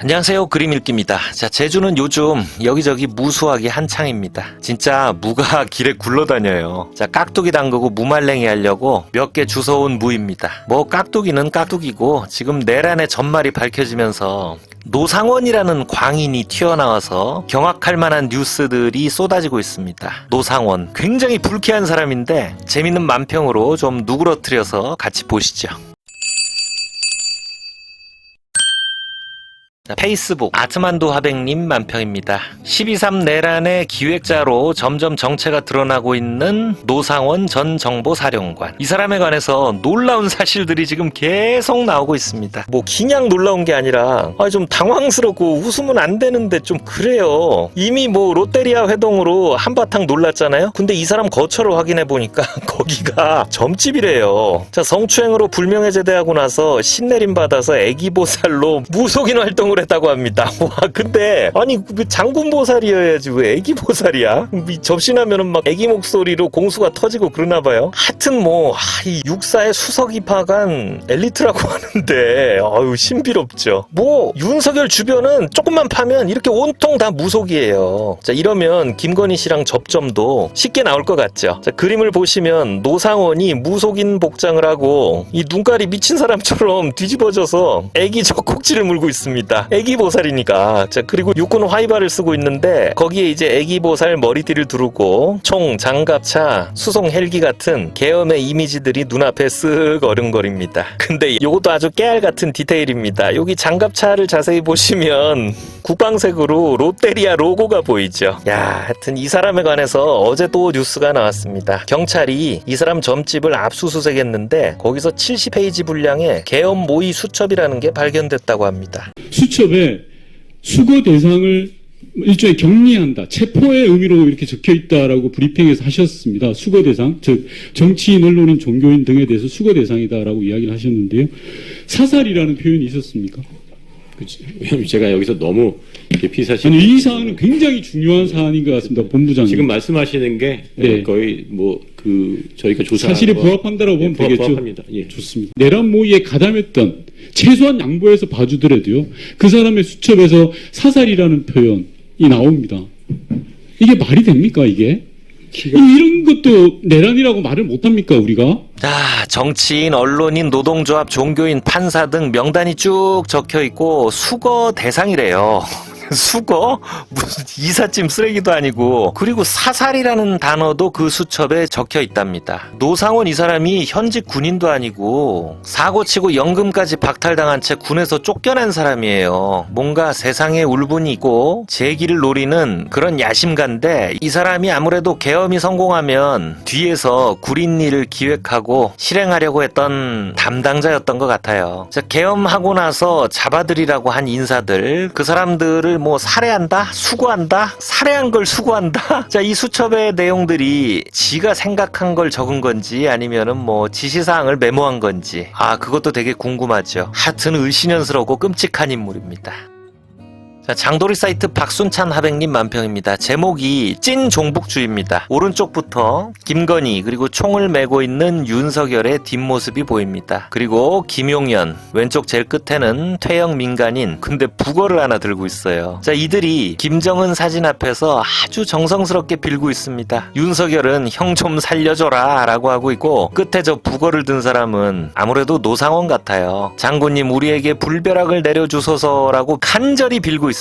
안녕하세요. 그림 읽기입니다. 자, 제주는 요즘 여기저기 무수하기 한창입니다. 진짜 무가 길에 굴러다녀요. 자, 깍두기 담그고 무말랭이 하려고 몇 개 주워온 무입니다. 뭐 깍두기는 깍두기고 지금 내란의 전말이 밝혀지면서 노상원이라는 광인이 튀어나와서 경악할 만한 뉴스들이 쏟아지고 있습니다. 노상원. 굉장히 불쾌한 사람인데 재밌는 만평으로 좀 누그러뜨려서 같이 보시죠. 페이스북 아트만도 하백님 만평입니다. 12.3 내란의 기획자로 점점 정체가 드러나고 있는 노상원 전 정보사령관. 이 사람에 관해서 놀라운 사실들이 지금 계속 나오고 있습니다. 뭐 그냥 놀라운 게 아니라 아, 좀 당황스럽고 웃으면 안 되는데 좀 그래요. 이미 뭐 롯데리아 회동으로 한바탕 놀랐잖아요. 근데 이 사람 거처를 확인해 보니까 거기가 점집이래요. 자 성추행으로 불명예 제대하고 나서 신내림 받아서 애기보살로 무속인 활동을 했다고 합니다. 와 근데 아니 그 장군 보살이어야지 왜 애기 보살이야? 이 접신하면은 막 애기 목소리로 공수가 터지고 그러나 봐요. 하여튼 뭐 이 육사의 수석 입학한 엘리트라고 하는데 아유 신비롭죠. 뭐 윤석열 주변은 조금만 파면 이렇게 온통 다 무속이에요. 자 이러면 김건희 씨랑 접점도 쉽게 나올 것 같죠. 자 그림을 보시면 노상원이 무속인 복장을 하고 이 눈깔이 미친 사람처럼 뒤집어져서 애기 젖꼭지를 물고 있습니다. 애기 보살이니까. 자 그리고 육군 화이바를 쓰고 있는데 거기에 이제 애기 보살 머리띠를 두르고 총, 장갑차, 수송 헬기 같은 계엄의 이미지들이 눈앞에 쓱 어른거립니다. 근데 이것도 아주 깨알 같은 디테일입니다. 여기 장갑차를 자세히 보시면 국방색으로 롯데리아 로고가 보이죠. 야, 하여튼 이 사람에 관해서 어제 또 뉴스가 나왔습니다. 경찰이 이 사람 점집을 압수수색했는데 거기서 70페이지 분량의 계엄 모의 수첩이라는 게 발견됐다고 합니다. 수첩 에 수거 대상을 일종의 격리한다, 체포의 의미로 이렇게 적혀 있다라고 브리핑에서 하셨습니다. 수거 대상, 즉 정치인, 언론인, 종교인 등에 대해서 수거 대상이다라고 이야기를 하셨는데요. 사살이라는 표현이 있었습니까? 그치. 왜냐면 제가 여기서 너무 깊이 사실 아니 이 사안은 굉장히 중요한 사안인 것 같습니다, 본부장님. 지금 말씀하시는 게 네. 거의 뭐 그 저희가 조사 사실에 부합한다라고 보면 되겠죠. 부합합니다. 예. 좋습니다. 내란 모의에 가담했던 최소한 양보해서 봐주더라도요. 그 사람의 수첩에서 사살이라는 표현이 나옵니다. 이게 말이 됩니까 이게? 이- 이런 것도 내란이라고 말을 못합니까 우리가? 자, 정치인, 언론인, 노동조합, 종교인, 판사 등 명단이 쭉 적혀 있고 수거 대상이래요. 수거? 무슨 이삿짐 쓰레기도 아니고 그리고 사살이라는 단어도 그 수첩에 적혀 있답니다. 노상원 이 사람이 현직 군인도 아니고 사고치고 연금까지 박탈당한 채 군에서 쫓겨난 사람이에요. 뭔가 세상에 울분이 있고 재기를 노리는 그런 야심가인데 이 사람이 아무래도 계엄이 성공하면 뒤에서 구린 일을 기획하고 실행하려고 했던 담당자였던 것 같아요. 자, 계엄하고 나서 잡아들이라고 한 인사들 그 사람들을 뭐 살해한다, 수고한다, 살해한 걸 수고한다. 자, 이 수첩의 내용들이 지가 생각한 걸 적은 건지 아니면은 뭐 지시사항을 메모한 건지 아 그것도 되게 궁금하죠. 하여튼 을신연스럽고 끔찍한 인물입니다. 자, 장도리 사이트 박순찬 하백님 만평입니다. 제목이 찐 종북주의입니다. 오른쪽부터 김건희 그리고 총을 메고 있는 윤석열의 뒷모습이 보입니다. 그리고 김용현 왼쪽 제일 끝에는 퇴영 민간인 근데 북어를 하나 들고 있어요. 자 이들이 김정은 사진 앞에서 아주 정성스럽게 빌고 있습니다. 윤석열은 형 좀 살려줘라 라고 하고 있고 끝에 저 북어를 든 사람은 아무래도 노상원 같아요. 장군님 우리에게 불벼락을 내려주소서라고 간절히 빌고 있습니다.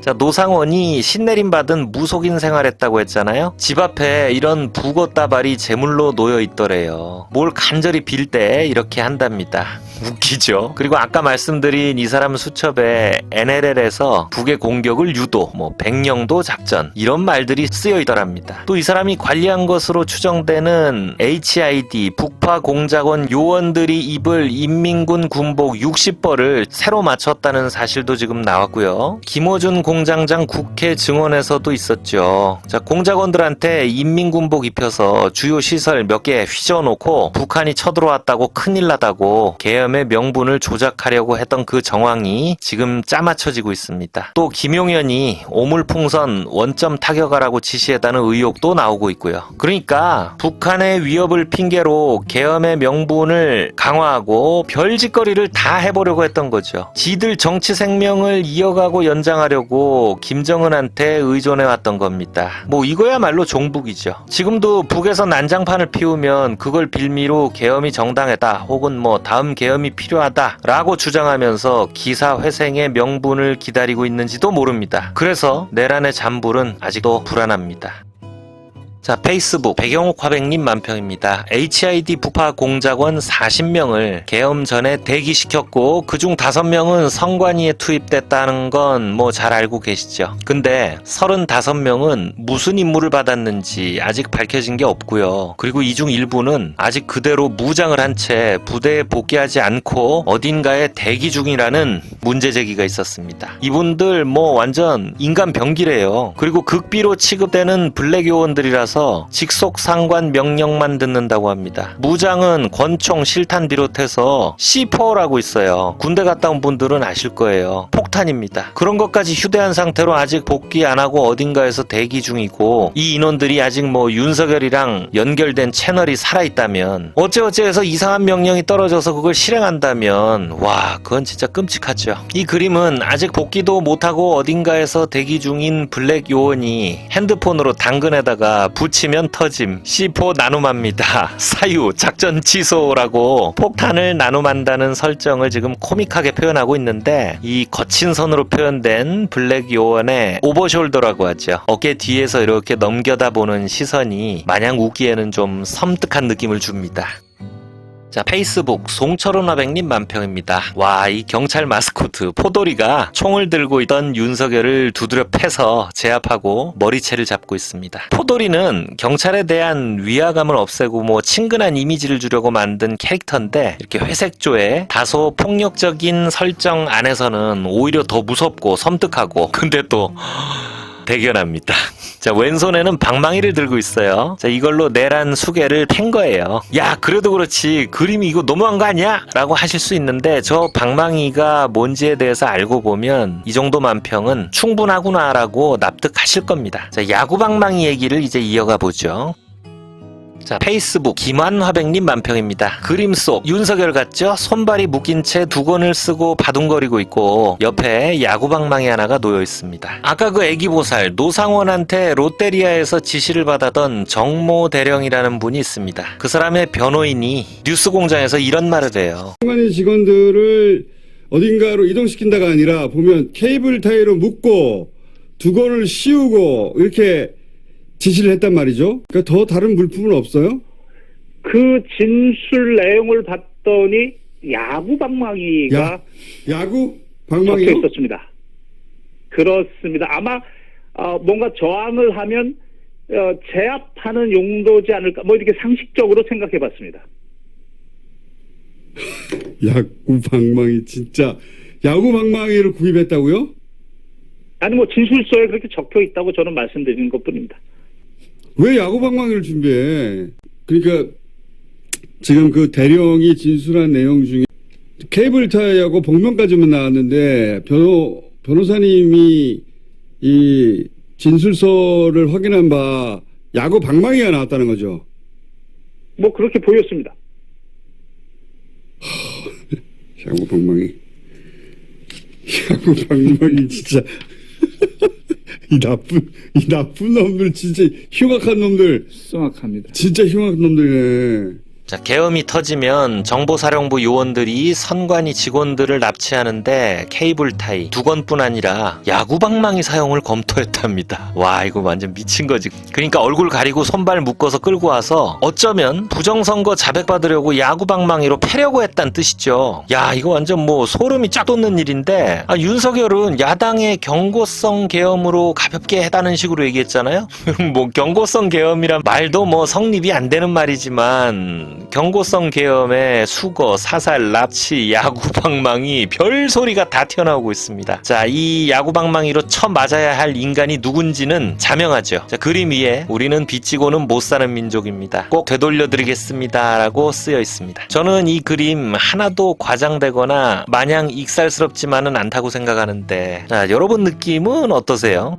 자, 노상원이 신내림 받은 무속인 생활했다고 했잖아요. 집 앞에 이런 북어 따발이 제물로 놓여 있더래요. 뭘 간절히 빌 때 이렇게 한답니다. 웃기죠. 그리고 아까 말씀드린 이 사람 수첩에 NLL에서 북의 공격을 유도, 뭐 백령도 작전 이런 말들이 쓰여 있더랍니다. 또 이 사람이 관리한 것으로 추정되는 HID 북파 공작원 요원들이 입을 인민군 군복 60벌을 새로 맞췄다는 사실도 지금 나왔고요. 김호준 공장장 국회 증언에서도 있었죠. 자, 공작원들한테 인민군복 입혀서 주요 시설 몇 개 휘저어놓고 북한이 쳐들어왔다고 큰일 나다고 계엄 계엄의 명분을 조작하려고 했던 그 정황이 지금 짜맞춰지고 있습니다. 또 김용현이 오물풍선 원점 타격하라고 지시했다는 의혹도 나오고 있고요. 그러니까 북한의 위협을 핑계로 계엄의 명분을 강화하고 별짓거리를 다 해보려고 했던 거죠. 지들 정치 생명을 이어가고 연장하려고 김정은한테 의존해 왔던 겁니다. 뭐 이거야말로 종북이죠. 지금도 북에서 난장판을 피우면 그걸 빌미로 계엄이 정당했다 혹은 뭐 다음 계엄 이 필요하다라고 주장하면서 기사 회생의 명분을 기다리고 있는지도 모릅니다. 그래서 내란의 잔불은 아직도 불안합니다. 자, 페이스북 배경옥 화백님 만평입니다. HID 북파 공작원 40명을 계엄 전에 대기시켰고 그중 5명은 성관위에 투입됐다는 건 뭐 잘 알고 계시죠. 근데 35명은 무슨 임무를 받았는지 아직 밝혀진 게 없고요. 그리고 이 중 일부는 아직 그대로 무장을 한 채 부대에 복귀하지 않고 어딘가에 대기 중이라는 문제 제기가 있었습니다. 이분들 뭐 완전 인간 병기래요. 그리고 극비로 취급되는 블랙 요원들이라서 직속 상관 명령만 듣는다고 합니다. 무장은 권총, 실탄 비롯해서 C4라고 있어요. 군대 갔다 온 분들은 아실 거예요. 폭탄입니다. 그런 것까지 휴대한 상태로 아직 복귀 안 하고 어딘가에서 대기 중이고 이 인원들이 아직 뭐 윤석열이랑 연결된 채널이 살아있다면 어째어째해서 이상한 명령이 떨어져서 그걸 실행한다면 와 그건 진짜 끔찍하죠. 이 그림은 아직 복귀도 못하고 어딘가에서 대기 중인 블랙 요원이 핸드폰으로 당근에다가 붙이면 터짐 C4 나눔합니다. 사유 작전 취소라고 폭탄을 나눔한다는 설정을 지금 코믹하게 표현하고 있는데 이 거친 선으로 표현된 블랙 요원의 오버숄더라고 하죠. 어깨 뒤에서 이렇게 넘겨다 보는 시선이 마냥 우기에는 좀 섬뜩한 느낌을 줍니다. 자, 페이스북 송철원 화백님 만평입니다. 와, 이 경찰 마스코트 포도리가 총을 들고 있던 윤석열을 두드려 패서 제압하고 머리채를 잡고 있습니다. 포도리는 경찰에 대한 위화감을 없애고 뭐 친근한 이미지를 주려고 만든 캐릭터인데 이렇게 회색조에 다소 폭력적인 설정 안에서는 오히려 더 무섭고 섬뜩하고 근데 또 대견합니다. 자, 왼손에는 방망이를 들고 있어요. 자, 이걸로 내란 수개를 팬 거예요. 야, 그래도 그렇지. 그림이 이거 너무한 거 아니야? 라고 하실 수 있는데, 저 방망이가 뭔지에 대해서 알고 보면, 이 정도 만평은 충분하구나라고 납득하실 겁니다. 자, 야구 방망이 얘기를 이제 이어가 보죠. 자, 페이스북 김환화백님 만평입니다. 그림 속 윤석열 같죠? 손발이 묶인 채 두건을 쓰고 바둥거리고 있고 옆에 야구방망이 하나가 놓여 있습니다. 아까 그 애기 보살 노상원한테 롯데리아에서 지시를 받았던 정모 대령이라는 분이 있습니다. 그 사람의 변호인이 뉴스공장에서 이런 말을 해요. 상관의 직원들을 어딘가로 이동시킨다가 아니라 보면 케이블 타이로 묶고 두건을 씌우고 이렇게 지시를 했단 말이죠. 그러니까 더 다른 물품은 없어요? 그 진술 내용을 봤더니 야구 방망이가 야, 야구 적혀 방망이요? 있었습니다. 그렇습니다. 아마 어, 뭔가 저항을 하면 어, 제압하는 용도지 않을까 뭐 이렇게 상식적으로 생각해봤습니다. 야구 방망이 진짜 야구 방망이를 구입했다고요? 아니 뭐 진술서에 그렇게 적혀 있다고 저는 말씀드리는 것뿐입니다. 왜 야구 방망이를 준비해? 그러니까 지금 그 대령이 진술한 내용 중에 케이블 타이하고 복면까지만 나왔는데 변호 변호사님이 이 진술서를 확인한 바 야구 방망이가 나왔다는 거죠. 뭐 그렇게 보였습니다. 야구 방망이. 야구 방망이 진짜 이 나쁜 이 나쁜 놈들 진짜 흉악한 놈들 정확합니다. 진짜 흉악한 놈들이네. 자, 계엄이 터지면 정보사령부 요원들이 선관위 직원들을 납치하는데 케이블 타이 두 건뿐 아니라 야구방망이 사용을 검토했답니다. 와, 이거 완전 미친 거지. 그러니까 얼굴 가리고 손발 묶어서 끌고 와서 어쩌면 부정선거 자백받으려고 야구방망이로 패려고 했단 뜻이죠. 야, 이거 완전 뭐 소름이 쫙 돋는 일인데 아, 윤석열은 야당의 경고성 계엄으로 가볍게 해다는 식으로 얘기했잖아요. 뭐 경고성 계엄이란 말도 뭐 성립이 안 되는 말이지만 경고성 계엄에 수거, 사살, 납치, 야구 방망이 별 소리가 다 튀어나오고 있습니다. 자, 이 야구 방망이로 쳐 맞아야 할 인간이 누군지는 자명하죠. 자, 그림 위에 우리는 빚지고는 못 사는 민족입니다. 꼭 되돌려드리겠습니다. 라고 쓰여 있습니다. 저는 이 그림 하나도 과장되거나 마냥 익살스럽지만은 않다고 생각하는데, 자, 여러분 느낌은 어떠세요?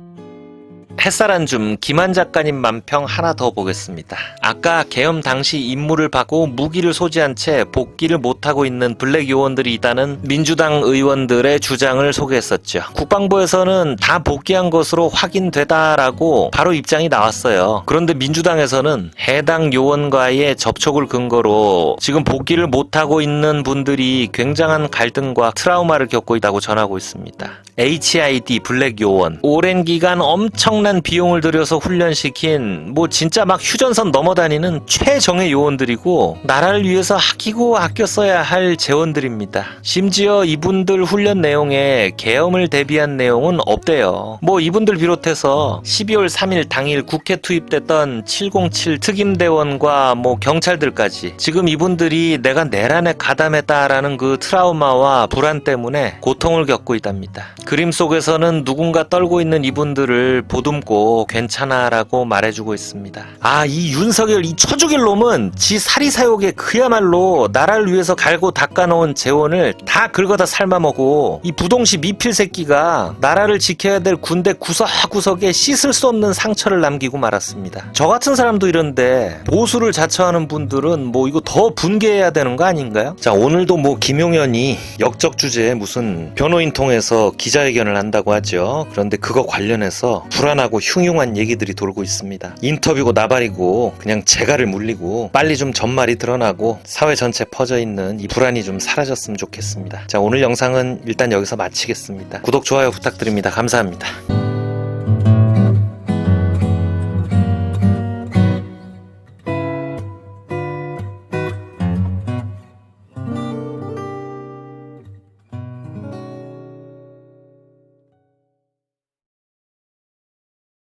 햇살 한 줌 김한 작가님 만평 하나 더 보겠습니다. 아까 계엄 당시 임무를 받고 무기를 소지한 채 복귀를 못하고 있는 블랙 요원들이 있다는 민주당 의원들의 주장을 소개했었죠. 국방부에서는 다 복귀한 것으로 확인되다라고 바로 입장이 나왔어요. 그런데 민주당에서는 해당 요원과의 접촉을 근거로 지금 복귀를 못하고 있는 분들이 굉장한 갈등과 트라우마를 겪고 있다고 전하고 있습니다. HID 블랙 요원 오랜 기간 엄청 난 비용을 들여서 훈련시킨 뭐 진짜 막 휴전선 넘어다니는 최정예 요원들이고 나라를 위해서 아끼고 아껴 써야 할 재원들입니다. 심지어 이분들 훈련 내용에 계엄을 대비한 내용은 없대요. 뭐 이분들 비롯해서 12월 3일 당일 국회 투입됐던 707 특임대원과 뭐 경찰들까지 지금 이분들이 내가 내란에 가담했다라는 그 트라우마와 불안 때문에 고통을 겪고 있답니다. 그림 속에서는 누군가 떨고 있는 이분들을 보듬 고 괜찮아라고 말해주고 있습니다. 아, 이 윤석열 이 처죽일 놈은 지 사리사욕에 그야말로 나라를 위해서 갈고 닦아놓은 재원을 다 긁어다 삶아먹고 이 부동시 미필 새끼가 나라를 지켜야 될 군대 구석구석에 씻을 수 없는 상처를 남기고 말았습니다. 저 같은 사람도 이런데 보수를 자처하는 분들은 뭐 이거 더 분개해야 되는 거 아닌가요? 자, 오늘도 뭐 김용현이 역적 주제에 무슨 변호인 통해서 기자회견을 한다고 하죠. 그런데 그거 관련해서 불안 하고 흉흉한 얘기들이 돌고 있습니다. 인터뷰고 나발이고 그냥 재갈을 물리고 빨리 좀 전말이 드러나고 사회 전체 퍼져 있는 이 불안이 좀 사라졌으면 좋겠습니다. 자, 오늘 영상은 일단 여기서 마치겠습니다. 구독, 좋아요 부탁드립니다. 감사합니다.